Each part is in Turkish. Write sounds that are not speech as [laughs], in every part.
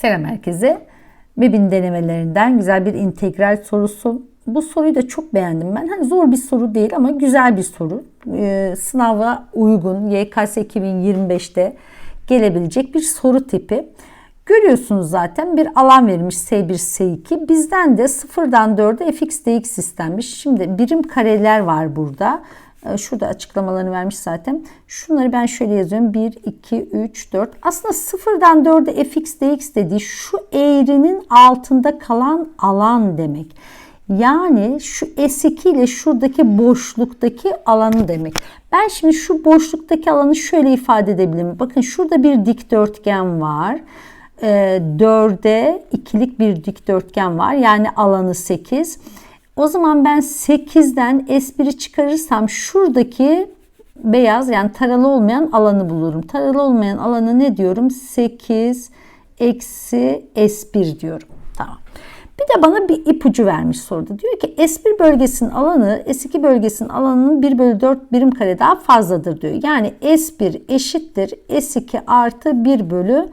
Selam herkese. MEB'in denemelerinden güzel bir integral sorusu. Bu soruyu da çok beğendim ben. Hani zor bir soru değil ama güzel bir soru. Ee, sınava uygun YKS 2025'te gelebilecek bir soru tipi. Görüyorsunuz zaten bir alan verilmiş S1, S2. Bizden de sıfırdan 4'e fx dx istenmiş. Şimdi birim kareler var burada. Ee, Şurada açıklamalarını vermiş zaten. Şunları ben şöyle yazıyorum. 1, 2, 3, 4. Aslında sıfırdan 4'e fx dx dediği şu eğrinin altında kalan alan demek. Yani şu S2 ile şuradaki boşluktaki alanı demek. Ben şimdi şu boşluktaki alanı şöyle ifade edebilirim. Bakın şurada bir dikdörtgen var. E, 4'e ikilik bir dikdörtgen var. Yani alanı 8. O zaman ben 8'den S1'i çıkarırsam şuradaki beyaz yani taralı olmayan alanı bulurum. Taralı olmayan alanı ne diyorum? 8 eksi S1 diyorum. Tamam. Bir de bana bir ipucu vermiş soruda. Diyor ki S1 bölgesinin alanı S2 bölgesinin alanının 1 bölü 4 birim kare daha fazladır diyor. Yani S1 eşittir S2 artı 1 bölü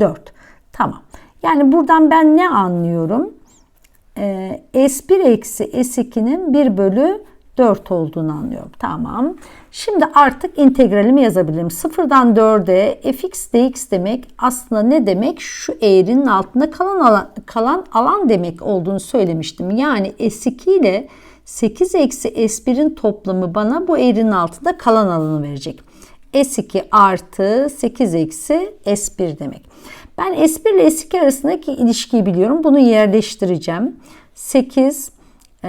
4. Tamam. Yani buradan ben ne anlıyorum? Ee, S1 eksi S2'nin 1 bölü 4 olduğunu anlıyorum. Tamam. Şimdi artık integralimi yazabilirim. Sıfırdan 4'e fx dx demek aslında ne demek? Şu eğrinin altında kalan alan, kalan alan demek olduğunu söylemiştim. Yani S2 ile 8 eksi S1'in toplamı bana bu eğrinin altında kalan alanı verecek. S2 artı 8 eksi S1 demek. Ben S1 ile S2 arasındaki ilişkiyi biliyorum. Bunu yerleştireceğim. 8 e,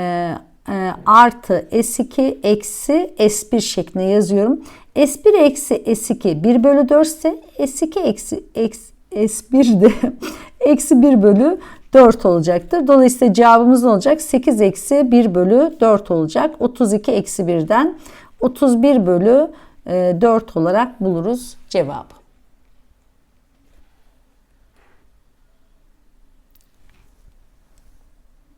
e, artı S2 eksi S1 şeklinde yazıyorum. S1 eksi S2 1 bölü 4 ise S2 eksi, eksi S1 de [laughs] eksi 1 bölü 4 olacaktır. Dolayısıyla cevabımız ne olacak? 8 eksi 1 bölü 4 olacak. 32 eksi 1'den 31 bölü 4 olarak buluruz cevabı.